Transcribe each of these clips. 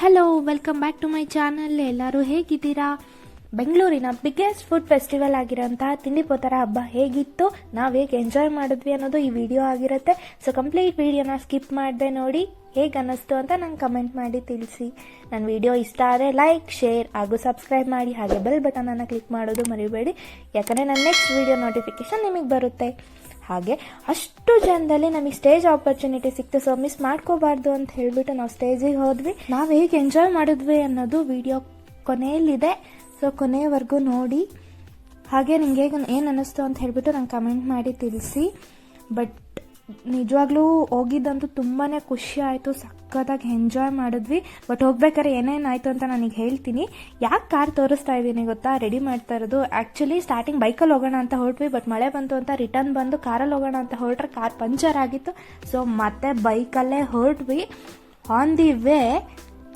Hello welcome back to my channel ಎಲ್ಲರೂ ಹೇಗಿದ್ದೀರಾ? ಬೆಂಗಳೂರಿನ ಬಿಗ್ಗೆಸ್ಟ್ ಫುಡ್ ಫೆಸ್ಟಿವಲ್ ಆಗಿರೋಂತಹ ತಿಂಡಿ ಪೋತರ ಹಬ್ಬ ಹೇಗಿತ್ತು? ನಾವು ಹೇಗೆ ಎಂಜಾಯ್ ಮಾಡಿದ್ವಿ ಅನ್ನೋದು ಈ ವಿಡಿಯೋ ಆಗಿರುತ್ತೆ. ಸೊ ಕಂಪ್ಲೀಟ್ ವಿಡಿಯೋನ ಸ್ಕಿಪ್ ಮಾಡಿದೆ ನೋಡಿ ಹೇಗೆ ಅನ್ನಿಸ್ತು ಅಂತ ನಂಗೆ ಕಮೆಂಟ್ ಮಾಡಿ ತಿಳಿಸಿ. ನನ್ನ ವಿಡಿಯೋ ಇಷ್ಟ ಆದರೆ ಲೈಕ್ ಶೇರ್ ಹಾಗೂ ಸಬ್ಸ್ಕ್ರೈಬ್ ಮಾಡಿ. ಹಾಗೆ ಬೆಲ್ ಬಟನನ್ನು ಕ್ಲಿಕ್ ಮಾಡೋದು ಮರಿಬೇಡಿ. ಯಾಕಂದರೆ ನನ್ನ ನೆಕ್ಸ್ಟ್ ವಿಡಿಯೋ ನೋಟಿಫಿಕೇಶನ್ ನಿಮಗೆ ಬರುತ್ತೆ. ಹಾಗೆ ಅಷ್ಟು ಜನದಲ್ಲಿ ನಮಗೆ ಸ್ಟೇಜ್ ಆಪರ್ಚುನಿಟಿ ಸಿಕ್ತು. ಸೊ ಮಿಸ್ ಮಾಡ್ಕೋಬಾರ್ದು ಅಂತ ಹೇಳ್ಬಿಟ್ಟು ನಾವು ಸ್ಟೇಜಿಗೆ ಹೋದ್ವಿ. ನಾವು ಹೇಗೆ ಎಂಜಾಯ್ ಮಾಡಿದ್ವಿ ಅನ್ನೋದು ವಿಡಿಯೋ ಕೊನೆಯಲ್ಲಿದೆ. ಸೊ ಕೊನೆಯವರೆಗೂ ನೋಡಿ. ಹಾಗೆ ನಿಮ್ಗೆ ಏನು ಅನ್ನಿಸ್ತು ಅಂತ ಹೇಳ್ಬಿಟ್ಟು ನಂಗೆ ಕಮೆಂಟ್ ಮಾಡಿ ತಿಳಿಸಿ. ಬಟ್ ನಿಜವಾಗ್ಲೂ ಹೋಗಿದ್ದಂತೂ ತುಂಬಾ ಖುಷಿ ಆಯಿತು, ಸಖತ್ತಾಗಿ ಎಂಜಾಯ್ ಮಾಡಿದ್ವಿ. ಬಟ್ ಹೋಗ್ಬೇಕಾದ್ರೆ ಏನೇನಾಯಿತು ಅಂತ ನನಗೆ ಹೇಳ್ತೀನಿ. ಯಾಕೆ ಕಾರ್ ತೋರಿಸ್ತಾ ಇದ್ದೀನಿ ಗೊತ್ತಾ? ರೆಡಿ ಮಾಡ್ತಾ ಇರೋದು. ಆ್ಯಕ್ಚುಲಿ ಸ್ಟಾರ್ಟಿಂಗ್ ಬೈಕಲ್ಲಿ ಹೋಗೋಣ ಅಂತ ಹೊರಟ್ವಿ ಬಟ್ ಮಳೆ ಬಂತು ಅಂತ ರಿಟರ್ನ್ ಬಂದು ಕಾರಲ್ಲಿ ಹೋಗೋಣ ಅಂತ ಹೊರಟ್ರೆ ಕಾರ್ ಪಂಚರ್ ಆಗಿತ್ತು. ಸೊ ಮತ್ತೆ ಬೈಕಲ್ಲೇ ಹೊರಟ್ವಿ. ಆನ್ ದಿ ವೇ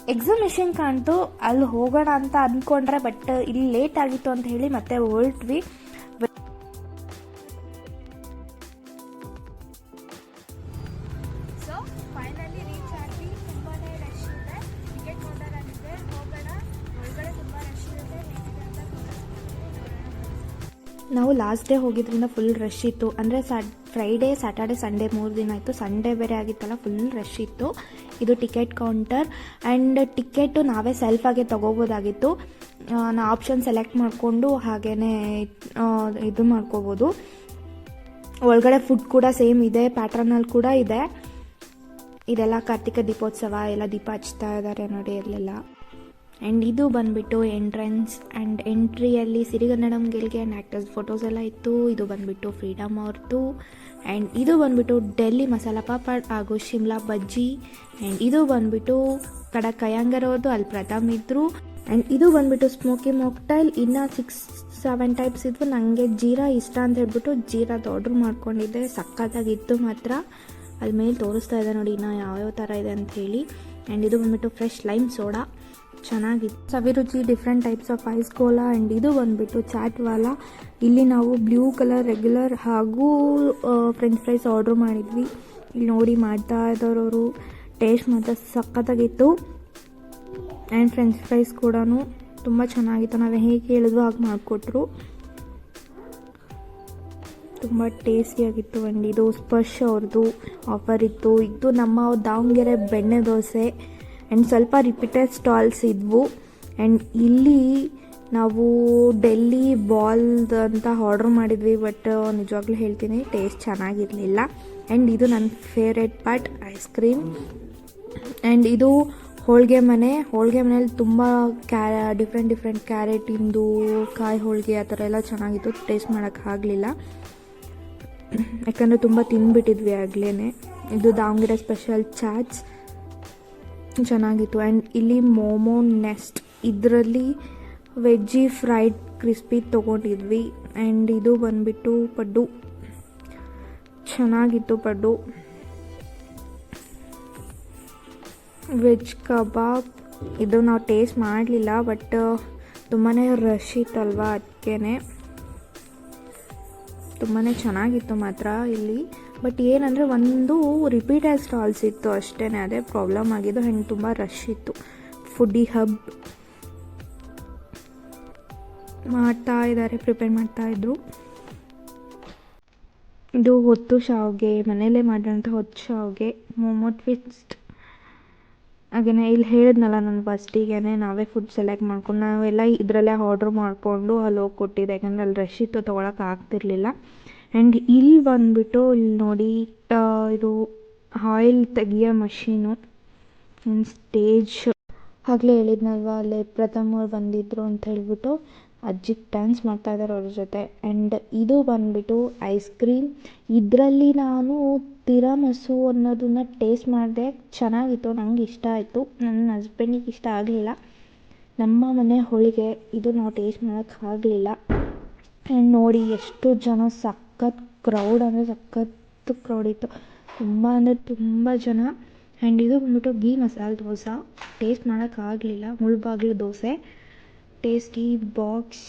ಎಕ್ಸಿಮಿಷನ್ ಕಾಣ್ತು. ಅಲ್ಲಿ ಹೋಗೋಣ ಅಂತ ಅಂದ್ಕೊಂಡ್ರೆ ಬಟ್ ಇಲ್ಲಿ ಲೇಟ್ ಆಗಿತ್ತು ಅಂತ ಹೇಳಿ ಮತ್ತೆ ಹೊರಟ್ವಿ. ನಾವು ಲಾಸ್ಟ್ ಡೇ ಹೋಗಿದ್ರಿಂದ ಫುಲ್ ರಶ್ ಇತ್ತು. ಅಂದರೆ ಸ್ಯಾಟ್ ಫ್ರೈಡೇ ಸ್ಯಾಟರ್ಡೆ ಸಂಡೇ ಮೂರು ದಿನ ಆಯಿತು ಸಂಡೇ ಬೇರೆ ಆಗಿತ್ತಲ್ಲ ಫುಲ್ ರಶ್ ಇತ್ತು. ಇದು ಟಿಕೆಟ್ ಕೌಂಟರ್ ಆ್ಯಂಡ್ ಟಿಕೆಟು ನಾವೇ ಸೆಲ್ಫಾಗೆ ತೊಗೋಬೋದಾಗಿತ್ತು. ನಾ ಆಪ್ಷನ್ ಸೆಲೆಕ್ಟ್ ಮಾಡಿಕೊಂಡು ಹಾಗೇ ಇದು ಮಾಡ್ಕೋಬೋದು. ಒಳಗಡೆ ಫುಡ್ ಕೂಡ ಸೇಮ್ ಇದೆ ಪ್ಯಾಟ್ರನಲ್ಲಿ ಕೂಡ ಇದೆ. ಇದೆಲ್ಲ ಕಾರ್ತಿಕ ದೀಪೋತ್ಸವ, ಎಲ್ಲ ದೀಪ ಹಚ್ತಾ ಇದ್ದಾರೆ ನೋಡಿ ಅಲ್ಲೆಲ್ಲ. ಆ್ಯಂಡ್ ಇದು ಬಂದುಬಿಟ್ಟು entrance and ಎಂಟ್ರಿಯಲ್ಲಿ Sirigannadam ಗೆಲ್ಗೆ and actors photos ಎಲ್ಲ ಇತ್ತು. ಇದು ಬಂದುಬಿಟ್ಟು ಫ್ರೀಡಮ್ ಅವ್ರದ್ದು ಆ್ಯಂಡ್ ಇದು ಬಂದುಬಿಟ್ಟು ಡೆಲ್ಲಿ ಮಸಾಲ ಪಾಪಡ್ ಹಾಗೂ ಶಿಮ್ಲಾ ಬಜ್ಜಿ ಆ್ಯಂಡ್ ಇದು ಬಂದುಬಿಟ್ಟು ಕಡ ಕಯಾಂಗರ್ ಅವ್ರದ್ದು ಅಲ್ಲಿ ಪ್ರಥಮ್ ಇದ್ದರು ಆ್ಯಂಡ್ ಇದು ಬಂದ್ಬಿಟ್ಟು ಸ್ಮೋಕಿ ಮೊಕ್ಟೈಲ್ ಇನ್ನು ಸಿಕ್ಸ್ ಸೆವೆನ್ ಟೈಪ್ಸ್ ಇದ್ವು. ನನಗೆ ಜೀರಾ ಇಷ್ಟ ಅಂತ ಹೇಳ್ಬಿಟ್ಟು ಜೀರಾದ ಆರ್ಡ್ರ್ ಮಾಡ್ಕೊಂಡಿದ್ದೆ. ಸಖತ್ತಾಗಿತ್ತು ಮಾತ್ರ. ಅಲ್ಲಿ ಮೇಲೆ ತೋರಿಸ್ತಾ ಇದೆ ನೋಡಿ ಇನ್ನೂ ಯಾವ್ಯಾವ ಥರ ಇದೆ ಅಂತ ಹೇಳಿ. ಆ್ಯಂಡ್ ಇದು ಬಂದ್ಬಿಟ್ಟು ಫ್ರೆಶ್ ಲೈಮ್ ಸೋಡಾ ಚೆನ್ನಾಗಿತ್ತು Saviruchi different types of ice cola and ಇದು ಬಂದ್ಬಿಟ್ಟು ಚಾಟ್ ವಾಲಾ ಇಲ್ಲಿ ನಾವು ಬ್ಲೂ ಕಲರ್ ರೆಗ್ಯುಲರ್ ಹಾಗೂ ಫ್ರೆಂಚ್ ಫ್ರೈಸ್ ಆರ್ಡ್ರ್ ಮಾಡಿದ್ವಿ. ಇಲ್ಲಿ ನೋಡಿ ಮಾಡ್ತಾ ಇದ್ದವರವರು ಟೇಸ್ಟ್ ಮಾತ್ರ ಸಖತ್ತಾಗಿತ್ತು. ಆ್ಯಂಡ್ ಫ್ರೆಂಚ್ ಫ್ರೈಸ್ ಕೂಡ ತುಂಬ ಚೆನ್ನಾಗಿತ್ತು. ನಾವು ಹೇಗೆ ಹೇಳಿದ್ವು ಹಾಗೆ ಮಾಡಿಕೊಟ್ರು. ತುಂಬ ಟೇಸ್ಟಿಯಾಗಿತ್ತು ಆ್ಯಂಡ್ ಇದು ಸ್ಪರ್ಶ್ ಅವ್ರದ್ದು ಆಫರ್ ಇತ್ತು. ಇದು ನಮ್ಮ ದಾವಣಗೆರೆ ಬೆಣ್ಣೆ ದೋಸೆ. ಆ್ಯಂಡ್ ಸ್ವಲ್ಪ ರಿಪೀಟೆಡ್ ಸ್ಟಾಲ್ಸ್ ಇದ್ವು. ಆ್ಯಂಡ್ ಇಲ್ಲಿ ನಾವು ಡೆಲ್ಲಿ ಬಾಲ್ದ್ ಅಂತ ಆರ್ಡ್ರ್ ಮಾಡಿದ್ವಿ ಬಟ್ ನಿಜವಾಗ್ಲೂ ಹೇಳ್ತೀನಿ ಟೇಸ್ಟ್ ಚೆನ್ನಾಗಿರಲಿಲ್ಲ. ಆ್ಯಂಡ್ ಇದು ನನ್ನ favourite part ice cream and ಇದು ಹೋಳಿಗೆ ಮನೆ. ಹೋಳಿಗೆ ಮನೇಲಿ ತುಂಬ ಕ್ಯಾ ಡಿಫ್ರೆಂಟ್ ಡಿಫ್ರೆಂಟ್ ಕ್ಯಾರೆಟಿಂದು ಕಾಯಿ ಹೋಳಿಗೆ ಆ ಥರ ಎಲ್ಲ ಚೆನ್ನಾಗಿತ್ತು ಟೇಸ್ಟ್ ಮಾಡೋಕ್ಕಾಗಲಿಲ್ಲ ಯಾಕಂದರೆ ತುಂಬ ತಿಂದ್ಬಿಟ್ಟಿದ್ವಿ ಆಗಲೇ ಇದು ದಾವಣಗೆರೆ ಸ್ಪೆಷಲ್ ಚಾಟ್ಸ್ ಚೆನ್ನಾಗಿತ್ತು. ಆ್ಯಂಡ್ ಇಲ್ಲಿ ಮೋಮೋ ನೆಸ್ಟ್. ಇದರಲ್ಲಿ ವೆಜ್ಜಿ ಫ್ರೈಡ್ ಕ್ರಿಸ್ಪಿ ತೊಗೊಂಡಿದ್ವಿ. ಆ್ಯಂಡ್ ಇದು ಬಂದ್ಬಿಟ್ಟು ಪಡ್ಡು. ಚೆನ್ನಾಗಿತ್ತು ಪಡ್ಡು. ವೆಜ್ ಕಬಾಬ್. ಇದು ನಾವು ಟೇಸ್ಟ್ ಮಾಡಲಿಲ್ಲ, ಬಟ್ ತುಂಬಾ ರಶ್ ಇತ್ತಲ್ವ ಅದಕ್ಕೇ ತುಂಬಾ ಚೆನ್ನಾಗಿತ್ತು ಮಾತ್ರ ಇಲ್ಲಿ. ಬಟ್ ಏನಂದರೆ ಒಂದು ರಿಪೀಟೆಡ್ ಸ್ಟಾಲ್ಸ್ ಇತ್ತು ಅಷ್ಟೇ ಅದೇ ಪ್ರಾಬ್ಲಮ್ ಆಗಿದ್ದು ಹೆಂಗೆ ತುಂಬ ರಶ್ ಇತ್ತು. ಫುಡ್ಡಿ ಹಬ್ ಮಾಡ್ತಾ ಇದ್ದಾರೆ ಪ್ರಿಪೇರ್ ಮಾಡ್ತಾ ಇದ್ರು. ಇದು ಹೊತ್ತು ಶಾವ್ಗೆ, ಮನೆಯಲ್ಲೇ ಮಾಡಿರೋಂಥ ಹೊತ್ತು ಶಾವ್ಗೆ ಮೊಮೋ ಟ್ವಿಸ್ಟ್ ಹಾಗೆಯೇ ಇಲ್ಲಿ ಹೇಳಿದ್ನಲ್ಲ ನಾನು ಫಸ್ಟಿಗೆ ನಾವೇ ಫುಡ್ ಸೆಲೆಕ್ಟ್ ಮಾಡ್ಕೊಂಡು, ನಾವೆಲ್ಲ ಇದರಲ್ಲೇ ಆರ್ಡ್ರ್ ಮಾಡಿಕೊಂಡು ಅಲ್ಲಿ ಹೋಗಿ ಕೊಟ್ಟಿದ್ದೆ, ಯಾಕಂದರೆ ಅಲ್ಲಿ ರಶ್ ಇತ್ತು ತೊಗೊಳಕ್ಕೆ ಆಗ್ತಿರ್ಲಿಲ್ಲ. ಆ್ಯಂಡ್ ಇಲ್ಲಿ ಬಂದುಬಿಟ್ಟು ಇಲ್ಲಿ ನೋಡಿ ಇದು ಆಯಿಲ್ ತೆಗಿಯೋ ಮಷೀನು ಸ್ಟೇಜ್ ಆಗಲೇ ಹೇಳಿದ್ನಲ್ವ, ಅಲ್ಲಿ ಪ್ರಥಮ್ ಅವ್ರು ಬಂದಿದ್ದರು ಅಂತ ಹೇಳ್ಬಿಟ್ಟು ಅಜ್ಜಿ ಡ್ಯಾನ್ಸ್ ಮಾಡ್ತಾ ಇದ್ದಾರೆ ಅವ್ರ ಜೊತೆ. ಆ್ಯಂಡ್ ಇದು ಬಂದ್ಬಿಟ್ಟು ಐಸ್ ಕ್ರೀಮ್ ಇದರಲ್ಲಿ ನಾನು ತಿರಾಮಸು ಅನ್ನೋದನ್ನ ಟೇಸ್ಟ್ ಮಾಡಿದೆ. ಚೆನ್ನಾಗಿತ್ತು, ನಂಗೆ ಇಷ್ಟ ಆಯಿತು. ನನ್ನ ಹಸ್ಬೆಂಡಿಗೆ ಇಷ್ಟ ಆಗಲಿಲ್ಲ. ನಮ್ಮ ಮನೆ ಹೋಳಿಗೆ, ಇದು ನಾವು ಟೇಸ್ಟ್ ಮಾಡೋಕ್ಕಾಗಲಿಲ್ಲ ಆ್ಯಂಡ್ ನೋಡಿ, ಎಷ್ಟು ಜನ ಸಖತ್ ಕ್ರೌಡ್ ಅಂದರೆ ಸಖತ್ತು ಕ್ರೌಡ್ ಇತ್ತು. ತುಂಬ ಅಂದರೆ ತುಂಬ ಜನ. ಆ್ಯಂಡ್ ಇದು ಬಂದ್ಬಿಟ್ಟು ಗೀ ಮಸಾಲೆ ದೋಸೆ. ಟೇಸ್ಟ್ ಮಾಡೋಕ್ಕಾಗಲಿಲ್ಲ Mulbagilu dosa. Tasty box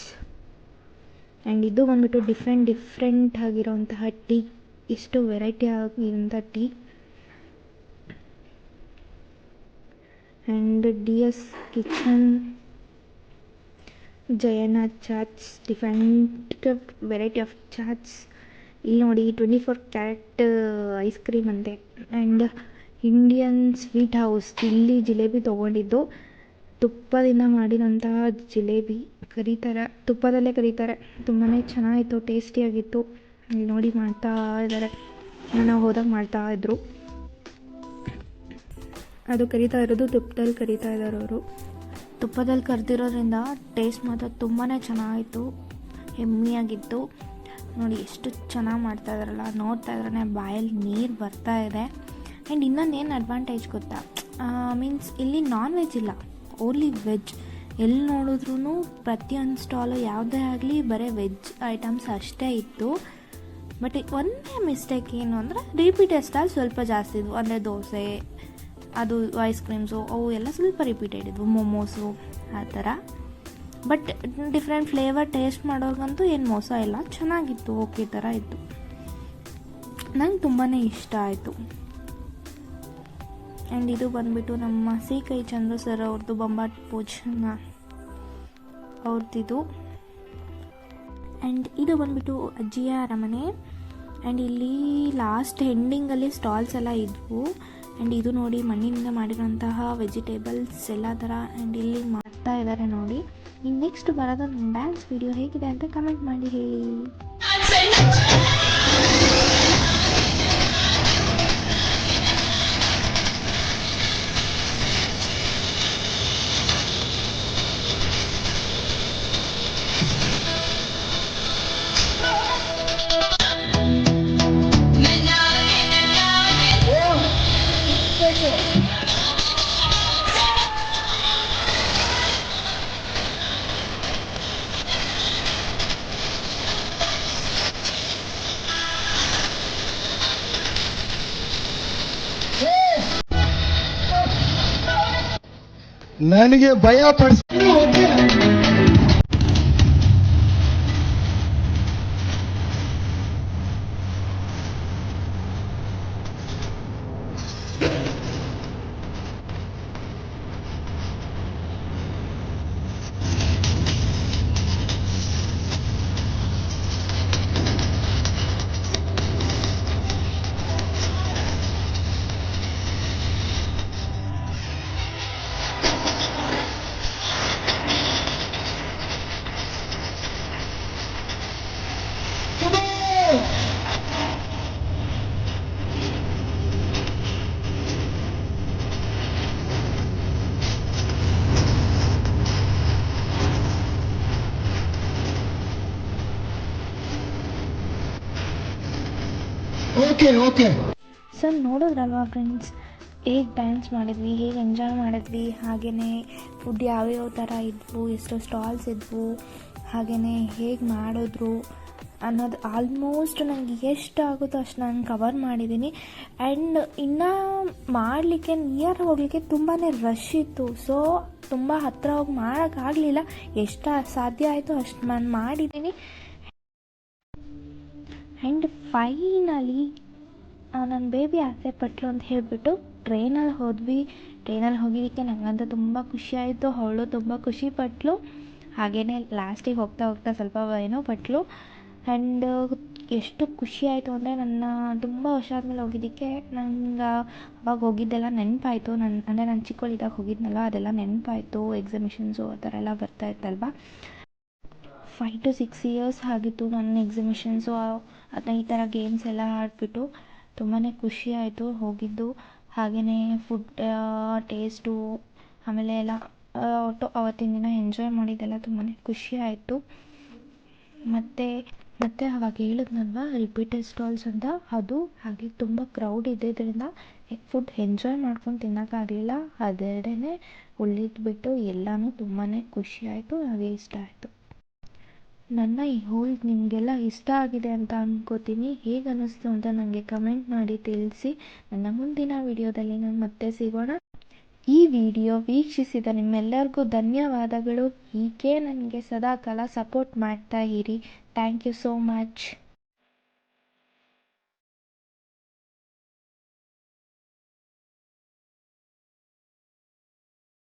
and ಇದು ಬಂದ್ಬಿಟ್ಟು ಡಿಫ್ರೆಂಟ್ ಡಿಫ್ರೆಂಟ್ ಆಗಿರೋಂತಹ ಟೀ ಇಷ್ಟು ವೆರೈಟಿ ಆಗಿರೋಂಥ tea and D S kitchen Jayana chaats different variety of chaats ಇಲ್ಲಿ ನೋಡಿ twenty four carat ice cream ಅಂತೆ. ಆ್ಯಂಡ್ ಇಂಡಿಯನ್ ಸ್ವೀಟ್ ಹೌಸ್ ಇಲ್ಲಿ ಜಿಲೇಬಿ ತೊಗೊಂಡಿದ್ದು. ತುಪ್ಪದಿಂದ ಮಾಡಿದಂತಹ ಜಿಲೇಬಿ. ಕರೀತಾರೆ, ತುಪ್ಪದಲ್ಲೇ ಕರೀತಾರೆ. ತುಂಬಾ ಚೆನ್ನಾಗಿತ್ತು ಟೇಸ್ಟಿಯಾಗಿತ್ತು ಇಲ್ಲಿ ನೋಡಿ ಮಾಡ್ತಾ ಇದ್ದಾರೆ ನಾನು ಹೋದಾಗ ಮಾಡ್ತಾ ಇದ್ದರು ಅದು ಕರಿತಾ ಇರೋದು, ತುಪ್ಪದಲ್ಲಿ ಕರಿತಾ ಇದ್ದಾರೆ ಅವರು. ತುಪ್ಪದಲ್ಲಿ ಕರೆದಿರೋದ್ರಿಂದ ಟೇಸ್ಟ್ ಮಾತ್ರ ತುಂಬಾ ಚೆನ್ನಾಗಿತ್ತು. ಹೆಮ್ಮಿಯಾಗಿತ್ತು. ನೋಡಿ ಎಷ್ಟು ಚೆನ್ನಾಗಿ ಮಾಡ್ತಾ ಇದ್ದಾರಲ್ಲ. ನೋಡ್ತಾ ಇದ್ರೆ ಬಾಯಲ್ಲಿ ನೀರು ಬರ್ತಾ ಇದೆ. ಆ್ಯಂಡ್ ಇನ್ನೊಂದು ಏನು ಅಡ್ವಾಂಟೇಜ್ ಗೊತ್ತಾ? ಮೀನ್ಸ್ ಇಲ್ಲಿ ನಾನ್ ವೆಜ್ ಇಲ್ಲ ಓನ್ಲಿ ವೆಜ್ ಎಲ್ಲಿ ನೋಡಿದ್ರೂ ಪ್ರತಿಯೊಂದು ಸ್ಟಾಲು ಯಾವುದೇ ಆಗಲಿ ಬರೀ ವೆಜ್ ಐಟಮ್ಸ್ ಅಷ್ಟೇ ಇತ್ತು. ಬಟ್ ಒಂದೇ ಮಿಸ್ಟೇಕ್ ಏನು ಅಂದರೆ ರಿಪೀಟೆಡ್ ಸ್ಟಾಲ್ ಸ್ವಲ್ಪ ಜಾಸ್ತಿ ಇದ್ವು. ಅಂದರೆ ದೋಸೆ, ಅದು ಐಸ್ ಕ್ರೀಮ್ಸು ಅವು ಎಲ್ಲ ಸ್ವಲ್ಪ ರಿಪೀಟೆಡ್ ಇದ್ವು. ಮೊಮೋಸು ಆ ಥರ. ಬಟ್ ಡಿಫ್ರೆಂಟ್ ಫ್ಲೇವರ್ ಟೇಸ್ಟ್ ಮಾಡೋರ್ಗಂತೂ ಏನು ಮೋಸ ಇಲ್ಲ. ಚೆನ್ನಾಗಿತ್ತು, ಓಕೆ ಥರ ಇತ್ತು. ನಂಗೆ ತುಂಬಾ ಇಷ್ಟ ಆಯಿತು. ಆ್ಯಂಡ್ ಇದು ಬಂದುಬಿಟ್ಟು ನಮ್ಮ ಸಿ ಕೈ ಚಂದ್ರು ಸರ್ ಅವ್ರದ್ದು ಬೊಂಬಾಟ್ ಪೂಜನ ಅವ್ರದ್ದಿದು ಆ್ಯಂಡ್ ಇದು ಬಂದುಬಿಟ್ಟು ಅಜ್ಜಿಯ ಅರಮನೆ. ಆ್ಯಂಡ್ ಇಲ್ಲಿ ಲಾಸ್ಟ್ ಎಂಡಿಂಗಲ್ಲಿ ಸ್ಟಾಲ್ಸ್ ಎಲ್ಲ ಇದ್ವು. ಆ್ಯಂಡ್ ಇದು ನೋಡಿ ಮಣ್ಣಿನಿಂದ ಮಾಡಿರೋಂತಹ ವೆಜಿಟೇಬಲ್ಸ್ ಎಲ್ಲ ಥರ ಆ್ಯಂಡ್ ಇಲ್ಲಿ ಮಾಡ್ತಾ ಇದ್ದಾರೆ ನೋಡಿ. ಇನ್ನು ನೆಕ್ಸ್ಟ್ ಬರೋದು ನನ್ನ ಡ್ಯಾನ್ಸ್ ವಿಡಿಯೋ ಹೇಗಿದೆ ಅಂತ ಕಮೆಂಟ್ ಮಾಡಿ ಹೇಳಿ. ನನಗೆ ಭಯ ಪಡಿಸ್ ಓಕೆ ಓಕೆ ಸರ್, ನೋಡಿದ್ರಲ್ವಾ ಫ್ರೆಂಡ್ಸ್ ಹೇಗೆ ಡ್ಯಾನ್ಸ್ ಮಾಡಿದ್ವಿ, ಹೇಗೆ ಎಂಜಾಯ್ ಮಾಡಿದ್ವಿ? ಹಾಗೆಯೇ ಫುಡ್ ಯಾವ್ಯಾವ ಥರ ಇದ್ವು, ಎಷ್ಟು ಸ್ಟಾಲ್ಸ್ ಇದ್ವು ಹಾಗೆಯೇ ಹೇಗೆ ಮಾಡಿದ್ರು ಅನ್ನೋದು ಆಲ್ಮೋಸ್ಟ್ ನನಗೆ ಎಷ್ಟು ಆಗುತ್ತೋ ಅಷ್ಟು ನಾನು ಕವರ್ ಮಾಡಿದ್ದೀನಿ ಆ್ಯಂಡ್ ಇನ್ನೂ ಮಾಡಲಿಕ್ಕೆ ನಿಯರ್ ಹೋಗಲಿಕ್ಕೆ ತುಂಬಾ ರಶ್ ಇತ್ತು. ಸೊ ತುಂಬ ಹತ್ತಿರ ಹೋಗಿ ಮಾಡೋಕ್ಕಾಗಲಿಲ್ಲ ಎಷ್ಟು ಸಾಧ್ಯ ಆಯಿತು ಅಷ್ಟು ನಾನು ಮಾಡಿದ್ದೀನಿ ಆ್ಯಂಡ್ ಫೈನಲಿ ನನ್ನ ಬೇಬಿ ಆಸೆ ಪಟ್ಲು ಅಂತ ಹೇಳಿಬಿಟ್ಟು ಟ್ರೈನಲ್ಲಿ ಹೋದ್ವಿ. ಟ್ರೈನಲ್ಲಿ ಹೋಗಿದ್ದಕ್ಕೆ ನನಗಂತೂ ತುಂಬ ಖುಷಿ ಆಯಿತು. ಅವಳು ತುಂಬ ಖುಷಿ ಪಟ್ಲು. ಹಾಗೆಯೇ ಲಾಸ್ಟಿಗೆ ಹೋಗ್ತಾ ಹೋಗ್ತಾ ಸ್ವಲ್ಪ ಏನೋ ಪಟ್ಲು. ಆ್ಯಂಡ್ ಎಷ್ಟು ಖುಷಿ ಆಯಿತು ಅಂದರೆ ನನ್ನ ತುಂಬ ವರ್ಷ ಆದಮೇಲೆ ಹೋಗಿದ್ದಕ್ಕೆ ನಂಗೆ ಅವಾಗ ಹೋಗಿದ್ದೆಲ್ಲ ನೆನಪಾಯಿತು. ನನ್ನ ಅಂದರೆ ನಾನು ಚಿಕ್ಕವಳಿದ್ದಾಗ ಹೋಗಿದ್ನಲ್ಲ, ಅದೆಲ್ಲ ನೆನಪಾಯಿತು. ಎಕ್ಸಿಮಿಷನ್ಸು ಆ ಥರ ಎಲ್ಲ ಬರ್ತಾ ಫೈವ್ ಟು ಸಿಕ್ಸ್ ಇಯರ್ಸ್ ಆಗಿತ್ತು ನನ್ನ ಎಕ್ಸಿಬಿಷನ್ಸು ಅಥವಾ ಈ ಥರ ಗೇಮ್ಸ್ ಎಲ್ಲ ಆಡಿಬಿಟ್ಟು ತುಂಬಾ ಖುಷಿ ಆಯಿತು ಹೋಗಿದ್ದು. ಹಾಗೆಯೇ ಫುಡ್ ಟೇಸ್ಟು ಆಮೇಲೆ ಎಲ್ಲ ಒಟ್ಟು ಅವತ್ತಿನ ದಿನ ಎಂಜಾಯ್ ಮಾಡಿದ್ದೆಲ್ಲ ತುಂಬಾ ಖುಷಿ ಆಯಿತು. ಮತ್ತು ಮತ್ತು ಅವಾಗ ಹೇಳಿದ್ನಲ್ವ ರಿಪೀಟೆಡ್ ಸ್ಟಾಲ್ಸ್ ಅಂತ? ಅದು ಹಾಗೆ ತುಂಬ ಕ್ರೌಡ್ ಇದ್ದಿದ್ದರಿಂದ ಫುಡ್ ಎಂಜಾಯ್ ಮಾಡ್ಕೊಂಡು ತಿನ್ನೋಕ್ಕಾಗಲಿಲ್ಲ ಅದೆರಡೇ ಉಳಿದ್ಬಿಟ್ಟು ಎಲ್ಲನೂ ತುಂಬಾ ಖುಷಿ ಆಯಿತು, ಹಾಗೆ ಇಷ್ಟ ಆಯಿತು. ನನ್ನ ಈ ಹೋಲ್ ನಿಮಗೆಲ್ಲ ಇಷ್ಟ ಆಗಿದೆ ಅಂತ ಅಂದ್ಕೋತೀನಿ ಹೇಗೆ ಅನ್ನಿಸ್ತು ಅಂತ ನನಗೆ ಕಮೆಂಟ್ ಮಾಡಿ ತಿಳಿಸಿ. ನನ್ನ ಮುಂದಿನ ವಿಡಿಯೋದಲ್ಲಿ ನಾನು ಮತ್ತೆ ಸಿಗೋಣ. ಈ ವಿಡಿಯೋ ವೀಕ್ಷಿಸಿದ ನಿಮ್ಮೆಲ್ಲರಿಗೂ ಧನ್ಯವಾದಗಳು. ಹೀಗೆ ನನಗೆ ಸದಾಕಾಲ ಸಪೋರ್ಟ್ ಮಾಡ್ತಾ ಇರಿ. Thank you so much